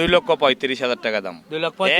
দুই লক্ষ পঁয়ত্রিশ হাজার টাকা দাম।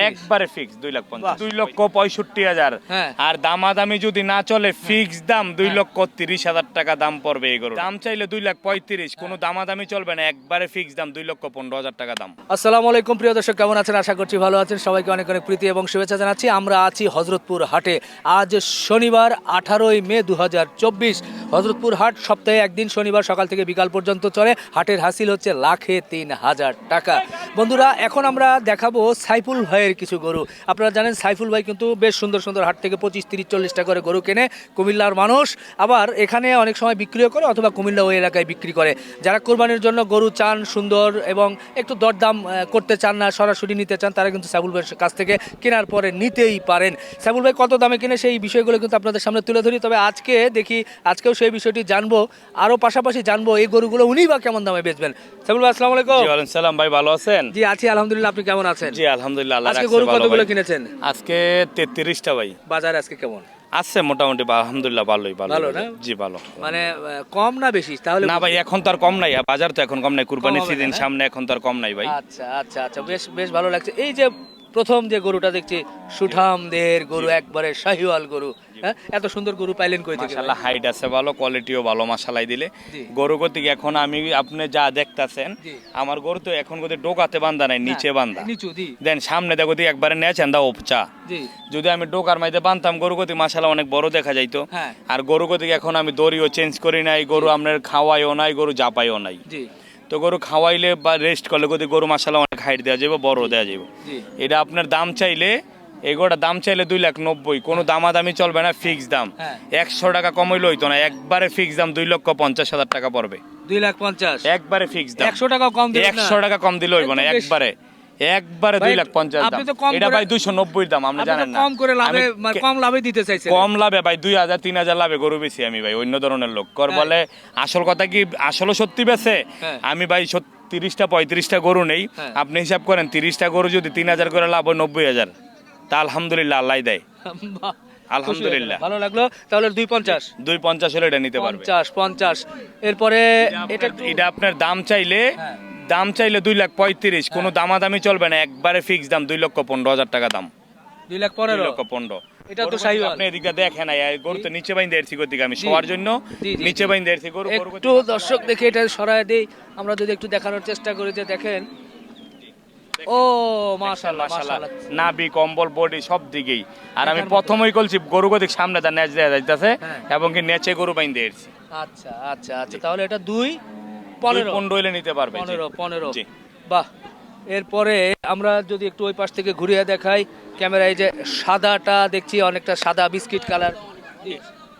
একবারে ফিক্স দুই লাখ পঞ্চাশ। দুই লক্ষ পঁয়ষট্টি হাজার। হ্যাঁ। আর দামাদামি যদি না চলে ফিক্স দাম দুই লক্ষ তিরিশ হাজার টাকা দাম পড়বে এই গরু দাম চাইলে দুই লাখ পঁয়ত্রিশ কোনো দামাদামি চলবে না একবারে ফিক্স দাম দুই লক্ষ পনেরো হাজার টাকা দাম। আসসালামু আলাইকুম প্রিয় দর্শক কেমন আছেন? আশা করছি ভালো আছেন। সবাইকে অনেক অনেক প্রীতি এবং শুভেচ্ছা জানাচ্ছি। আমরা আছি হজরতপুর হাটে। আজ শনিবার আঠারোই মে দু হাজার চব্বিশ। হজরতপুর হাট সপ্তাহে একদিন শনিবার সকাল থেকে বিকাল পর্যন্ত চলে। হাটের হাসিল হচ্ছে লাখে তিন হাজার টাকা। বন্ধুরা এখন আমরা দেখাবো সাইফুল ভাইয়ের কিছু গরু। আপনারা জানেন সাইফুল ভাই কিন্তু বেশ সুন্দর সুন্দর হাট থেকে পঁচিশ তিরিশ চল্লিশ টাকা করে গরু কেনে। কুমিল্লার মানুষ। আবার এখানে অনেক সময় বিক্রিও করে অথবা কুমিল্লা ওই এলাকায় বিক্রি করে। যারা কোরবানির জন্য গরু চান সুন্দর এবং একটু দরদাম করতে চান না সরাসরি নিতে চান তারা কিন্তু সাইফুল ভাইয়ের কাছ থেকে কেনার পরে নিতেই পারেন। সাইফুল ভাই কত দামে কিনে সেই বিষয়গুলো কিন্তু আপনাদের সামনে তুলে ধরি। তবে আজকে দেখি আজকেও সেই বিষয়টি জানব। আরও পাশাপাশি জানব এই গরুগুলো উনিই বা কেমন দামে বেচবেন। সাইফুল ভাই আসসালামু আলাইকুম। সালাম ভাই ভালো আছেন? জি আছি আলহামদুলিল্লাহ আপনি কেমন আছেন? জি আলহামদুলিল্লাহ আজকে গরু কতগুলো। কিনেছেন? আজকে তেত্রিশটা ভাই। বাজার আজকে কেমন? আছে মোটামুটি আলহামদুলিল্লাহ ভালোই ভালো ভালো না? জি ভালো। মানে কম না বেশি? তাহলে না ভাই এখন তো আর কম নাই বাজার তো এখন কম নাই কুরবানির সিজন? সামনে এখন তো আর কম নাই ভাই। আচ্ছা আচ্ছা আচ্ছা বেশ বেশ ভালো লাগছে। এই যে প্রথম যে গরুটা দেখছি সুঠাম দেহের গরু একবারে শাহিওয়াল গরু হ্যাঁ? এত সুন্দর গরু পাইলেন কই থেকে মাশাআল্লাহ হাইট আছে ভালো কোয়ালিটিও ভালো মাশালাই দিলে। গরু গতিক এখন আমি আপনি যা দেখতাছেন আমার গরু তো এখন গতি ডোকাতে বান্ধা নাই নিচে বান্ধা। নিচু দি দেন সামনে দেখো দি একবারে নেছেন দা উপচা। যদি আমি ডোকার মাইতে বানতাম গরু গতি মাশাল্লাহ অনেক বড় দেখা যাইতো। হ্যাঁ। আর গরু গতিক এখন আমি দড়িও চেঞ্জ করি নাই গরু আপনার খাওয়াইও নাই গরু জাপাইও নাই। তো গরু খাওয়াইলে বা রেস্ট করলে গতি গরু মাশাল্লাহ অনেক হাইট দেওয়া যাবে বড় দেওয়া যাবে এটা আপনার দাম চাইলে এগোটা দাম চাইলে দুই লাখ নব্বই। কোনো দামাদামি চলবে না ফিক্স দাম। হ্যাঁ। একশো টাকা কমাইলে হইতো না একবারে ফিক্স দাম দুই লক্ষ পঞ্চাশ হাজার টাকা পড়বে। দুই লাখ পঞ্চাশ। একবারে ফিক্স দাম। একশো টাকা কম একশো টাকা কম দিলে হইব না একবারে। একবারে দুই লাখ পঞ্চাশ এটা ভাই দুইশো নব্বই দাম জানেন না। কম করে লাভে মানে কম লাভে দিতে চাইছেন। কম লাভে ভাই দুই হাজার তিন হাজার লাভে গরু বেশি আমি ভাই অন্য ধরনের লোক। কর হ্যাঁ। বলে আসল কথা কি আসলে সত্যি বেছে হ্যাঁ। আমি ভাই তিরিশটা পঁয়ত্রিশটা গরু নেই। হ্যাঁ। আপনি হিসাব করেন তিরিশটা গরু যদি তিন হাজার করে লাভ হয় নব্বই হাজার। তা আলহামদুলিল্লাহ আল্লাহ দেয়। আলহামদুলিল্লাহ। হয়ে। ভালো লাগল। তাহলে দুই পঞ্চাশ। দুই পঞ্চাশ হলে এটা নিতে পারবে। পঞ্চাশ পঞ্চাশ। এরপরে এটা এটা আপনার দাম চাইলে হ্যাঁ। দাম চাইলে দুই লাখ পঁয়ত্রিশ। কোনো দামাদামি চলবে না। একবারে ফিক্স দাম দুই লক্ষ পনেরো হাজার টাকা দাম। দুই লাখ পনেরো। লক্ষ পনেরো। এটা তো শাহিওয়াল। আপনি এদিকে দেখেন না গরু তো নিচে এরছি দিকে আমি। শোয়ার জন্য নিচে জি। বাইন্দে গরু একটু দর্শক দেখে এটা সরায় দেই আমরা যদি একটু দেখানোর চেষ্টা করি যে দেখেন। ও মাশাআল্লাহ মাশাআল্লাহ। নাবি কম্বল বডি সব দিকেই। আর আমি প্রথমেই বলছি গরু গদিক সামনে তার নেচ দেওয়া যাইতেছে হ্যাঁ। এবং কি নেচে গরু বাইন্দে এরছি। আচ্ছা আচ্ছা আচ্ছা। তাহলে এটা দুই পনেরো। পনেরো নিতে পারবে। পনেরো পনেরো। বাহ। এরপরে আমরা যদি একটু ওই পাশ থেকে ঘুরিয়ে দেখাই ক্যামেরায় যে সাদাটা দেখছি অনেকটা সাদা বিস্কিট কালার।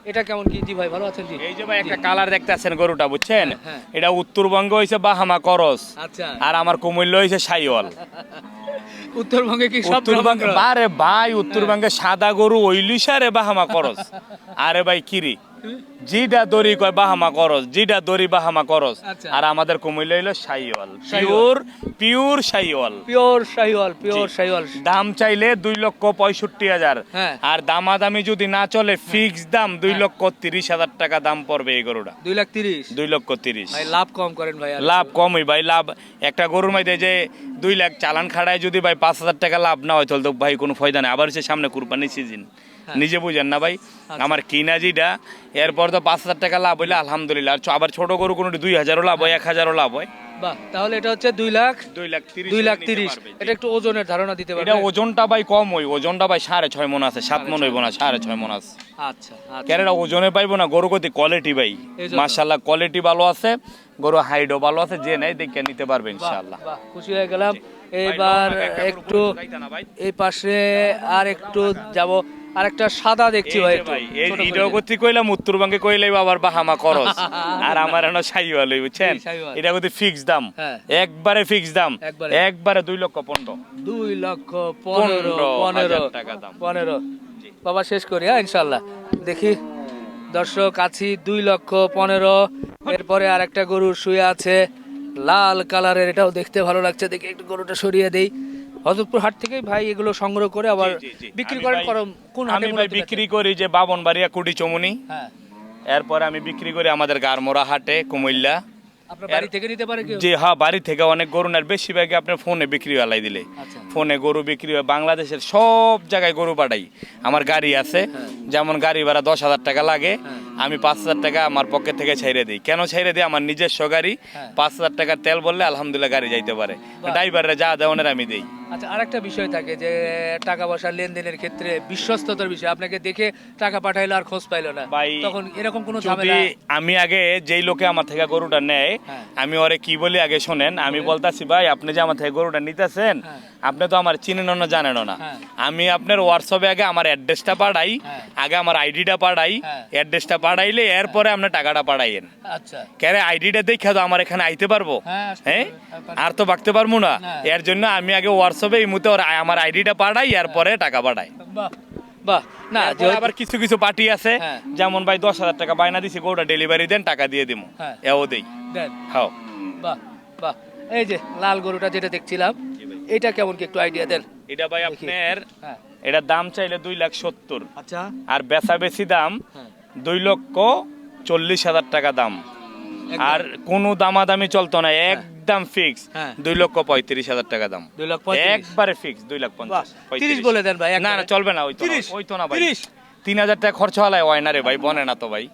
এটা কেমন কি? জি ভাই ভালো আছেন? জি। এই যে ভাই একটা কালার দেখতে আছেন গরুটা বুঝছেন? হ্যাঁ। এটা উত্তরবঙ্গ হইছে বাহামা করস। আচ্ছা। আর আমার কুমিল্লা হইছে সাইওয়াল। উত্তরবঙ্গে কি সব উত্তরবঙ্গে বারে ভাই উত্তরবঙ্গে সাদা গরু ওইলিশা রে বাহামা করস। আরে ভাই কিরি। জিডা দড়ি কয় বাহামা করস জিডা দড়ি বাহামা করস আচ্ছা। আর আমাদের কুমিল্লা হইল Sahiwal pure pure Sahiwal pure Sahiwal pure জি। শাহিওয়াল। দাম চাইলে দুই লক্ষ পঁয়ষট্টি হাজার। হ্যাঁ। আর দামাদামি যদি না চলে ফিক্স দাম দুই লক্ষ তিরিশ হাজার টাকা দাম পড়বে এই গরুটা। দুই লাখ তিরিশ? দুই লক্ষ তিরিশ। ভাই লাভ কম করেন ভাই লাভ কমই ভাই লাভ। একটা গরুর মধ্যে যে দুই লাখ চালান খাড়ায় যদি ভাই পাঁচ হাজার টাকা লাভ না হয় তাহলে তো ভাই কোনো ফায়দা নেই। আবার হচ্ছে সামনে কুরবানি সিজন হ্যাঁ। নিজে বুঝেন না ভাই? আমার কিনা যেটা এরপর তো পাঁচ হাজার টাকা লাভ হইলে আলহামদুলিল্লাহ। আর আবার ছোট গরু কোনো দুই হাজারও লাভ হয় এক হাজারও লাভ হয়। বাহ তাহলে এটা হচ্ছে দুই লাখ দুই লাখ তিরিশ দুই লাখ তিরিশ। এটা একটু ওজনের ধারণা দিতে এটা ওজনটা ভাই কম ওই ওজনটা ভাই সাড়ে ছয় মন আছে সাত মন হইব না সাড়ে ছয় মন আছে। আচ্ছা আচ্ছা। কেন এটা ওজনে পাইবো না গরু গতি কোয়ালিটি ভাই। মার্শাল্লাহ কোয়ালিটি ভালো আছে গরু হাইটও ভালো আছে যে নেই দেখে নিতে পারবে ইনশাআল্লাহ। খুশি হয়ে গেলাম। এবার একটা? এই পাশে আর একটু যাব আর একটা সাদা দেখছি ভাই এই করতে কইলাম উত্তরবঙ্গে কইলাই আবার বাহামা করস আর আমার এনো বুঝছেন? এটা ফিক্স দাম। হ্যাঁ। একবারে ফিক্স দাম। একবারে। দুই লক্ষ পনেরো। দুই লক্ষ পনেরো পনেরো পনেরো টাকা দাম। পনেরো। বাবা শেষ করি হ্যাঁ ইনশাল্লাহ দেখি। দর্শক আছি দুই লক্ষ পনেরো। এরপরে আর একটা গরু শুয়ে আছে লাল কালারের। এটাও দেখতে ভালো লাগছে। দেখি একটু গরুটা সরিয়ে দেই। হজরতপুর হাট থেকেই ভাই এগুলো সংগ্রহ করে আবার। বিক্রি করেন কোন আমি ভাই বিক্রি করি যে বাবন বাড়িয়া কুটি চমুনি? হ্যাঁ। এরপরে আমি বিক্রি করি আমাদের গারমোড়া হাটে কুমিল্লা। বাড়ি থেকে নিতে পারে কেউ? যে হ্যাঁ বাড়ি থেকে অনেক গরু নেয়। বেশিরভাগই আপনার ফোনে বিক্রি হলাই দিলে। আচ্ছা। ফোনে গরু বিক্রি হয়। বাংলাদেশের সব জায়গায় গরু পাঠাই। আমার গাড়ি আছে। যেমন গাড়ি ভাড়া দশ হাজার টাকা লাগে হ্যাঁ। আমি পাঁচ হাজার টাকা আমার পকেট থেকে ছেড়ে দিই। কেন ছেড়ে দিই? আমার নিজস্ব গাড়ি। হ্যাঁ। পাঁচ হাজার টাকার তেল বললে আলহামদুলিল্লাহ গাড়ি যাইতে পারে। ড্রাইভাররা যা দেওয়ানের আমি দিই। আচ্ছা আরেকটা বিষয় থাকে যে টাকা পয়সা লেনদেনের ক্ষেত্রে বিশ্বস্ততার বিষয় আপনাকে দেখে টাকা পাঠাইলো আর খোঁজ পাইলো না ভাই, তখন এরকম কোনো ঝামেলা আমি আগে যেই লোকে আমার থেকে গরুটা নেয় হ্যাঁ। আমি ওরে কি বলি আগে শোনেন আমি বলতাছি ভাই আপনি যে আমার থেকে গরুটা নিতেছেন হ্যাঁ। আপনি তো আমার চিনেন না জানেন না হ্যাঁ। আমি আপনার হোয়াটসঅ্যাপে আগে আমার অ্যাড্রেসটা পাঠাই। আগে আমার আইডিটা পাঠাই। অ্যাড্রেসটা পাঠাইলে এরপরে আপনি টাকাটা পাঠাইয়েন আচ্ছা কেরে আইডিটা দেখে তো আমার এখানে আইতে পারব হ্যাঁ। আর তো বাঁকতে পারব না না। এর জন্য আমি আগে হোয়াটসঅ্যাপে এই মুহূর্তে ওর- আমার আইডিটা পাঠাই এরপরে টাকা পাঠাই। বাহ না আবার কিছু কিছু পার্টি আছে হ্যাঁ। যেমন ভাই দশ হাজার টাকা বায়না দিছি গরুটা ডেলিভারি দেন টাকা দিয়ে দিমু। হ্যাঁ। এও দেই। দেন। হাও। বাহ বাহ। এই যে লাল গরুটা যেটা দেখছিলাম এটা কেমন কি একটু আইডিয়া দেন? এটা ভাই আপনার এটা দাম চাইলে দুই লাখ সত্তর। আচ্ছা। আর বেচা বেশি দাম হ্যাঁ। দুই লক্ষ চল্লিশ হাজার টাকা দাম। আর কোনো দামাদামি চলতো না একদম ফিক্স হ্যাঁ। দুই লক্ষ পঁয়ত্রিশ হাজার টাকা দাম। দুই পঁয়ত্রিশ। একবারে ফিক্স দুই লাখ পঞ্চাশ তিরিশ বলে দেন ভাই না না চলবে না ওই তো না, 30, ওই তো না ভাই। তিন হাজার টাকা খরচ হলাই হয় না রে ভাই বনে না তো ভাই।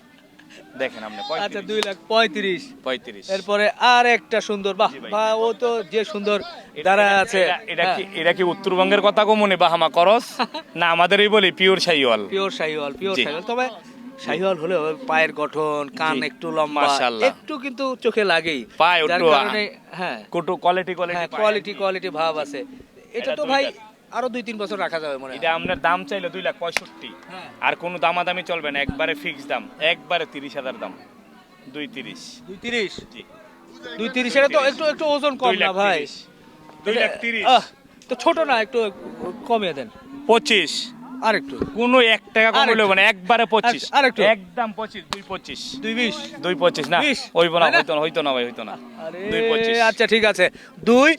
দেখেন আপনি আচ্ছা দুই লাখ পঁয়ত্রিশ। পঁয়ত্রিশ। এরপরে আর একটা সুন্দর বাহ। বাহ, ও তো যে সুন্দর দাঁড়া আছে। হ্যাঁ। এটা- কি এটা কি উত্তরবঙ্গের কথা কো মনে বাহামা করস? না আমাদেরই বলি pure Sahiwal pure Sahiwal pure. Sahiwal. তবে শাহিওয়াল হলেও পায়ের গঠন কান একটু লম্বা একটু কিন্তু চোখে লাগেই। পায়ে যার কারণে হ্যাঁ। কোটো কোয়ালিটি কোয়ালিটি কোয়ালিটি কোয়ালিটি ভাব আছে। এটা তো ভাই আরও দুই তিন বছর রাখা যাবে মনে এটা আপনার দাম চাইলে দুই লাখ পঁয়ষট্টি। হ্যাঁ। আর কোনো দামাদামি চলবে না একবারে ফিক্স দাম। একবারে তিরিশ হাজার দাম। দুই তিরিশ। দুই তিরিশ? দুই তিরিশ এটা তো একটু একটু ওজন কম না ভাই। দুই লাখ তিরিশ। তো ছোট না একটু কমিয়ে দেন। পঁচিশ। আর একটু কোনো এক টাকা কম হইল মানে একবারে পঁচিশ। আর- আরেকটু। একদম পঁচিশ দুই পঁচিশ। দুই বিশ। দুই পঁচিশ না হইব না হইতো না হইতো না ভাই হইতো না। আরে দুই পঁচিশ। আচ্ছা ঠিক আছে। দুই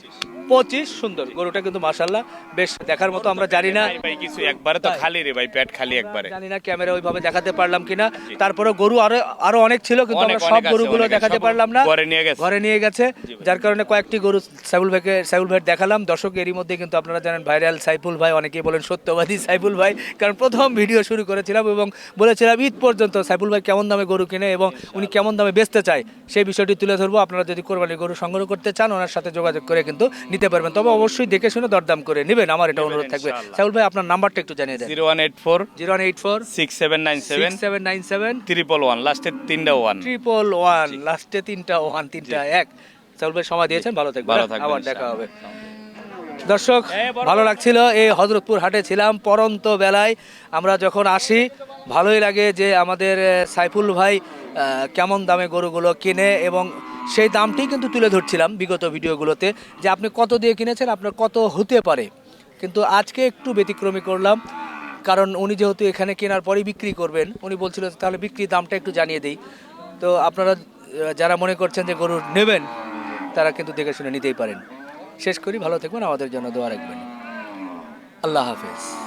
পঁচিশ সুন্দর। গরুটা কিন্তু মাশাল্লাহ বেশ দেখার মতো আমরা জানি না। ভাই, কিছু একবারে তো খালি রে ভাই পেট খালি একবারে। জানি না ক্যামেরা ওইভাবে দেখাতে পারলাম কিনা। তারপরে গরু আরও আরও অনেক ছিল কিন্তু আমরা সব গরুগুলো দেখাতে পারলাম না। ঘরে নিয়ে গেছে। ঘরে নিয়ে গেছে। যার কারণে কয়েকটি গরু সাইফুল ভাইকে সাইফুল ভাই দেখালাম। দর্শক এরই মধ্যে কিন্তু আপনারা জানেন ভাইরাল সাইফুল ভাই অনেকেই বলেন সত্যবাদী সাইফুল ভাই কারণ প্রথম ভিডিও শুরু করেছিলাম এবং বলেছিলাম ঈদ পর্যন্ত সাইফুল ভাই কেমন দামে গরু কিনে এবং উনি কেমন দামে বেচতে চায়? সেই বিষয়টি তুলে ধরবো। আপনারা যদি কোরবানির গরু সংগ্রহ করতে চান ওনার সাথে যোগাযোগ করে কিন্তু নিতে পারবেন। তবে অবশ্যই দেখে শুনে দরদাম করে নেবেন। আমার এটা অনুরোধ থাকবে। সাইফুল ভাই আপনার নাম্বারটা একটু জানিয়ে দেন। Zero one eight four zero one eight four six seven nine seven seven nine seven triple one লাস্টে তিনটা ওয়ান ট্রিপল ওয়ান লাস্টে তিনটা ওয়ান তিনটা এক। সাইফুল ভাই সময় দিয়েছেন। ভালো থাকবেন। আবার দেখা হবে। দর্শক ভালো লাগছিল। এই হজরতপুর হাটে ছিলাম পরন্ত বেলায়। আমরা যখন আসি ভালোই লাগে যে আমাদের সাইফুল ভাই কেমন দামে গরুগুলো কিনে এবং সেই দামটি কিন্তু তুলে ধরছিলাম বিগত ভিডিওগুলোতে যে আপনি কত দিয়ে কিনেছেন, আপনার কত হতে পারে। কিন্তু আজকে একটু ব্যতিক্রমী করলাম, কারণ উনি যেহেতু এখানে কেনার পরেই বিক্রি করবেন, উনি বলছিল তাহলে বিক্রির দামটা একটু জানিয়ে দিই। তো আপনারা যারা মনে করছেন যে গরু নেবেন, তারা কিন্তু দেখে শুনে নিতেই পারেন। শেষ করি, ভালো থাকবেন, আমাদের জন্য দোয়া রাখবেন। আল্লাহ হাফেজ।